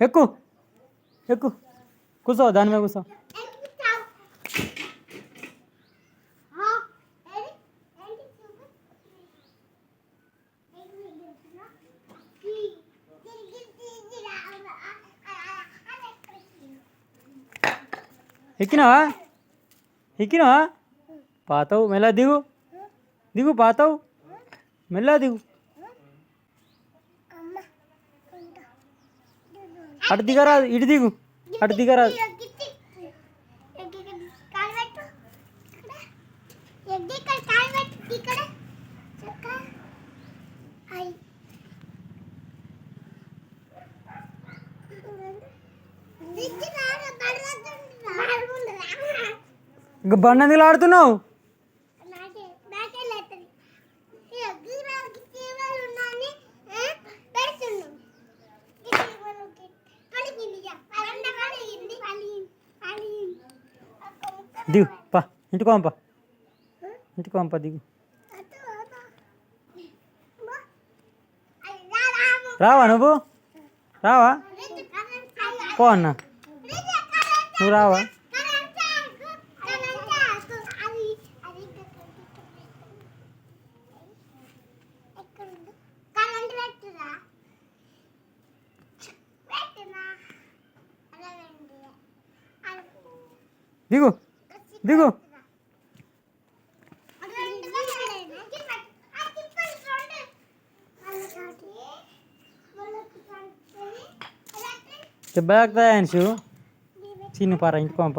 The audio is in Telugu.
ఎక్కు ఎక్కు కూర్చో దాని మీద కూర్చో ఎక్కినావా ఎక్కినావా పాతావు మెల్ల దిగు దిగు పాతావు మెల్ల దిగు అటు దిగరా ఇటు దిగు. అటు దిగరా. బండ బండి ఎందుకు ఆడుతున్నావు దిగు పా ఇంటికి పంప ఇంటికి పంప దిగు. రావా నువ్వు? రావా? పో అన్న. నువ్వు రావా? దిగు. దిగు దెబ్బ తాకుతాయి అనిషు చిన్న పార ఇంటికి పంప